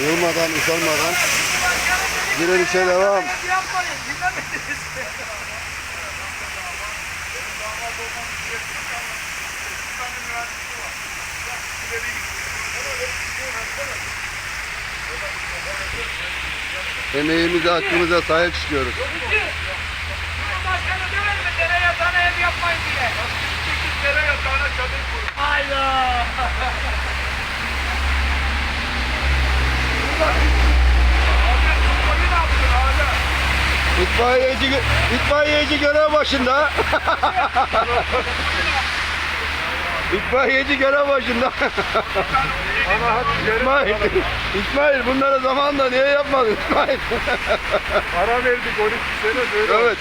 Yılmadan, usanmadan direnişe devam. Yapmayın. Dinlemediniz. Emeğimize, hakkımıza sahip çıkıyoruz. Başkanı demez mi? Dere ev yapmayın diye. Dere yatağına çadır kurun. Hayda. İtfaiyeci, itfaiyeci görev başında. İtfaiyeci görev başında. İsmail, İsmail bunlara zamanında niye yapmadın İsmail? Ara verdik 12 sene böyle. evet.